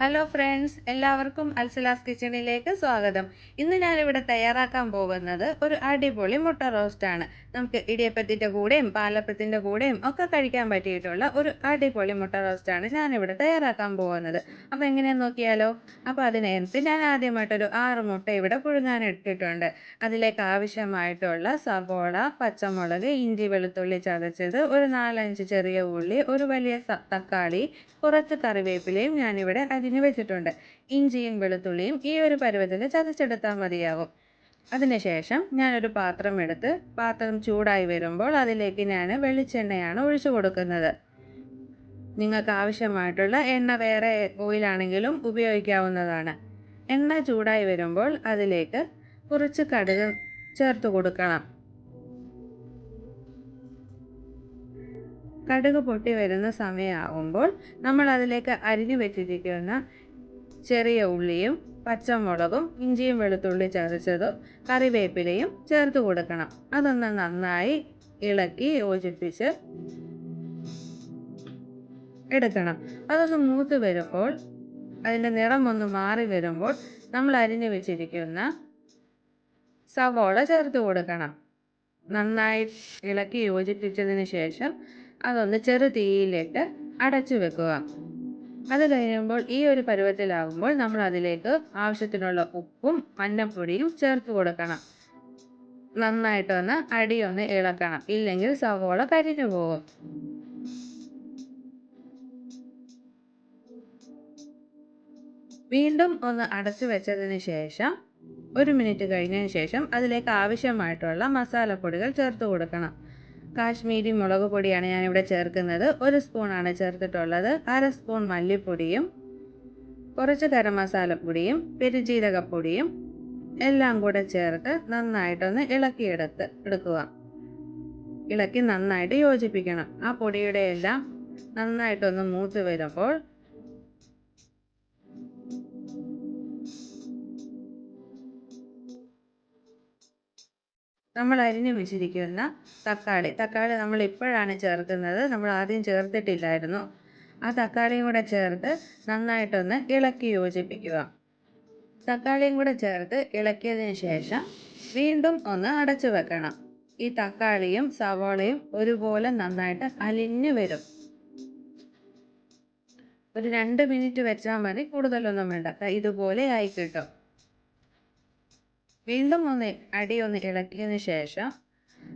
Hello friends എല്ലാവർക്കും അൽസലാസ് കിച്ചണിലേക്ക് സ്വാഗതം. ഇന്ന് ഞാനിവിടെ തയ്യാറാക്കാൻ പോകുന്നത് ഒരു അടിപൊളി മുട്ട റോസ്റ്റാണ് നമുക്ക് ഇടിയപ്പത്തിന്റെ കൂടെയും പാലപ്പത്തിന്റെ കൂടെയും ഒക്കെ കഴിക്കാൻ പറ്റിയിട്ടുള്ള ഒരു അടിപൊളി മുട്ട റോസ്റ്റാണ് ഞാനിവിടെ തയ്യാറാക്കാൻ പോകുന്നത്. അപ്പോൾ എങ്ങനെയാന്ന് നോക്കിയാലോ? അപ്പോൾ അതിനനുസരിച്ച് ഞാൻ ആദ്യമായിട്ടൊരു ആറ് മുട്ട ഇവിടെ പുഴുങ്ങാൻ ഇട്ടിട്ടുണ്ട്. അതിലേക്ക് ആവശ്യമായിട്ടുള്ള സവോള പച്ചമുളക് ഇഞ്ചി വെളുത്തുള്ളി ചതച്ചത് ഒരു നാലഞ്ച് ചെറിയ ഉള്ളി ഒരു വലിയ തക്കാളി കുറച്ച് കറിവേപ്പിലയും ഞാനിവിടെ അരിഞ്ഞു വെച്ചിട്ടുണ്ട്. ഇഞ്ചിയും വെളുത്തുള്ളിയും ഈ ഒരു പരുവത്തിൽ ചതച്ചെടുത്താൽ മതിയാകും അതിനുശേഷം ഞാനൊരു പാത്രം എടുത്ത് പാത്രം ചൂടായി വരുമ്പോൾ അതിലേക്ക് ഞാൻ വെളിച്ചെണ്ണയാണ് ഒഴിച്ചു കൊടുക്കുന്നത്. നിങ്ങൾക്ക് ആവശ്യമായിട്ടുള്ള എണ്ണ വേറെ ഓയിലാണെങ്കിലും ഉപയോഗിക്കാവുന്നതാണ്. എണ്ണ ചൂടായി വരുമ്പോൾ അതിലേക്ക് കുറച്ച് കടുക് ചേർത്ത് കൊടുക്കണം. കടുക് പൊട്ടി വരുന്ന സമയമാകുമ്പോൾ നമ്മൾ അതിലേക്ക് അരിഞ്ഞു വെച്ചിരിക്കുന്ന ചെറിയ ഉള്ളിയും പച്ചമുളകും ഇഞ്ചിയും വെളുത്തുള്ളി ചതച്ചതും കറിവേപ്പിലയും ചേർത്ത് കൊടുക്കണം. അതൊന്ന് നന്നായി ഇളക്കി യോജിപ്പിച്ച് എടുക്കണം. അതൊന്ന് മൂത്ത് വരുമ്പോൾ അതിന്റെ നിറം ഒന്ന് മാറി വരുമ്പോൾ നമ്മൾ അരിഞ്ഞു വെച്ചിരിക്കുന്ന സവോള ചേർത്ത് കൊടുക്കണം. നന്നായി ഇളക്കി യോജിപ്പിച്ചതിന് ശേഷം അതൊന്ന് ചെറു തീയിലിട്ട് അടച്ചു വെക്കുക. അത് കഴിയുമ്പോൾ ഈ ഒരു പരുവത്തിലാകുമ്പോൾ നമ്മൾ അതിലേക്ക് ആവശ്യത്തിനുള്ള ഉപ്പും മഞ്ഞപ്പൊടിയും ചേർത്ത് കൊടുക്കണം. നന്നായിട്ടൊന്ന് അടിയൊന്ന് ഇളക്കണം. ഇല്ലെങ്കിൽ സവോള കരിഞ്ഞു പോകും. വീണ്ടും ഒന്ന് അടച്ചു വെച്ചതിന് ശേഷം ഒരു മിനിറ്റ് കഴിഞ്ഞതിന് ശേഷം അതിലേക്ക് ആവശ്യമായിട്ടുള്ള മസാലപ്പൊടികൾ ചേർത്ത് കൊടുക്കണം. കാശ്മീരി മുളക് പൊടിയാണ് ഞാനിവിടെ ചേർക്കുന്നത്. ഒരു സ്പൂണാണ് ചേർത്തിട്ടുള്ളത്. അര സ്പൂൺ മല്ലിപ്പൊടിയും കുറച്ച് ഗരം മസാലപ്പൊടിയും പെരുജീരകപ്പൊടിയും എല്ലാം കൂടെ ചേർത്ത് നന്നായിട്ടൊന്ന് ഇളക്കിയെടുത്ത് എടുക്കുക. ഇളക്കി നന്നായിട്ട് യോജിപ്പിക്കണം. ആ പൊടിയുടെ എല്ലാം നന്നായിട്ടൊന്ന് മൂത്ത് വരുമ്പോൾ നമ്മൾ അരിഞ്ഞു വെച്ചിരിക്കുന്ന തക്കാളി. തക്കാളി നമ്മൾ ഇപ്പോഴാണ് ചേർക്കുന്നത്. നമ്മൾ ആദ്യം ചേർത്തിട്ടില്ലായിരുന്നു. ആ തക്കാളിയും കൂടെ ചേർത്ത് നന്നായിട്ടൊന്ന് ഇളക്കി യോജിപ്പിക്കുക. തക്കാളിയും കൂടെ ചേർത്ത് ഇളക്കിയതിന് ശേഷം വീണ്ടും ഒന്ന് അടച്ചു വെക്കണം. ഈ തക്കാളിയും സവാളയും ഒരുപോലെ നന്നായിട്ട് അലിഞ്ഞു വരും. ഒരു രണ്ട് മിനിറ്റ് വെച്ചാൽ മതി. കൂടുതലൊന്നും വേണ്ട. ഇതുപോലെ ആയി കിട്ടും. വീണ്ടും ഒന്ന് അടി ഒന്ന് ഇളക്കിയതിന് ശേഷം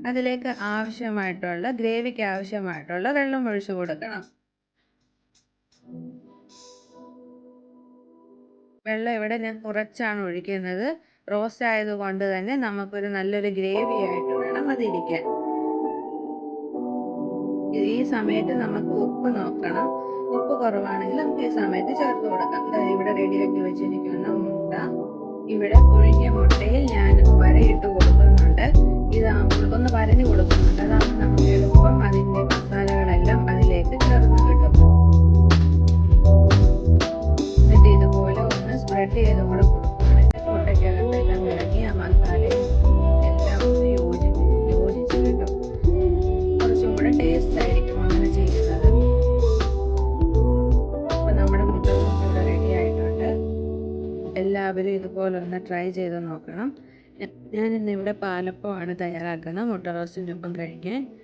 അതിലേക്ക് ആവശ്യമായിട്ടുള്ള ഗ്രേവിക്ക് ആവശ്യമായിട്ടുള്ള വെള്ളം ഒഴിച്ചു കൊടുക്കണം. വെള്ളം ഇവിടെ ഞാൻ കുറച്ചാണ് ഒഴിക്കുന്നത്. റോസ്റ്റ് ആയതുകൊണ്ട് തന്നെ നമുക്കൊരു നല്ലൊരു ഗ്രേവി ആയിട്ട് വേണം അതിരിക്കാൻ. ഈ സമയത്ത് നമുക്ക് ഉപ്പ് നോക്കണം. ഉപ്പ് കുറവാണെങ്കിൽ നമുക്ക് ഈ സമയത്ത് ചേർത്ത് കൊടുക്കാം. ഇവിടെ റെഡിയാക്കി വെച്ചിരിക്കുന്ന മുട്ട. ഇവിടെ ഇതാകുമ്പോൾ ഒന്ന് വരഞ്ഞു കൊടുക്കുന്നുണ്ട്. അതാണ് നമുക്ക് എളുപ്പം അതിന്റെ മസാലകളെല്ലാം അതിലേക്ക് ചേർന്ന് കിട്ടും. എന്നിട്ട് ഇതുപോലെ ഒന്ന് സ്പ്രെഡ് ചെയ്ത് കൂടെ കൊടുക്കുകയാണെങ്കിൽ മുട്ടയ്ക്കകത്തെല്ലാം ഇറങ്ങി എല്ലാം യോജിച്ച് യോജിച്ച് കിട്ടും. നമ്മുടെ എല്ലാവരും ഇതുപോലെ ഒന്ന് ട്രൈ ചെയ്ത് നോക്കണം. ഞ- ഞാനിന്ന് ഇവിടെ പാലപ്പമാണ് തയ്യാറാക്കുന്നത്. മുട്ട റോസ്റ്റിന്റെ ഒപ്പം കഴിക്കാൻ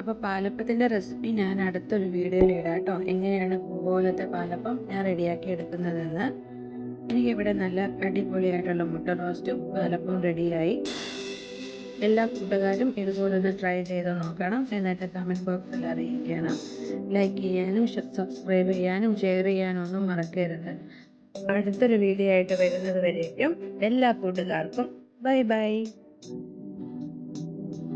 അപ്പോൾ പാലപ്പത്തിന്റെ റെസിപ്പി ഞാൻ അടുത്തൊരു വീഡിയോയിൽ ഇടാം കേട്ടോ. എങ്ങനെയാണ് പോലത്തെ പാലപ്പം ഞാൻ റെഡിയാക്കി എടുക്കുന്നതെന്ന്. എനിക്കിവിടെ നല്ല അടിപൊളിയായിട്ടുള്ള മുട്ട റോസ്റ്റും പാലപ്പവും റെഡിയായി. എല്ലാ കൂട്ടുകാരും ഇതുപോലെ ഒന്ന് ട്രൈ ചെയ്ത് നോക്കണം. എന്നിട്ട് കമന്റ് ബോക്സിൽ അറിയിക്കണം. ലൈക്ക് ചെയ്യാനും സബ്സ്ക്രൈബ് ചെയ്യാനും ഷെയർ ചെയ്യാനും ഒന്നും മറക്കരുത്. അടുത്തൊരു വീഡിയോ ആയിട്ട് വരുന്നത് വരേക്കും എല്ലാ കൂട്ടുകാർക്കും. Bye bye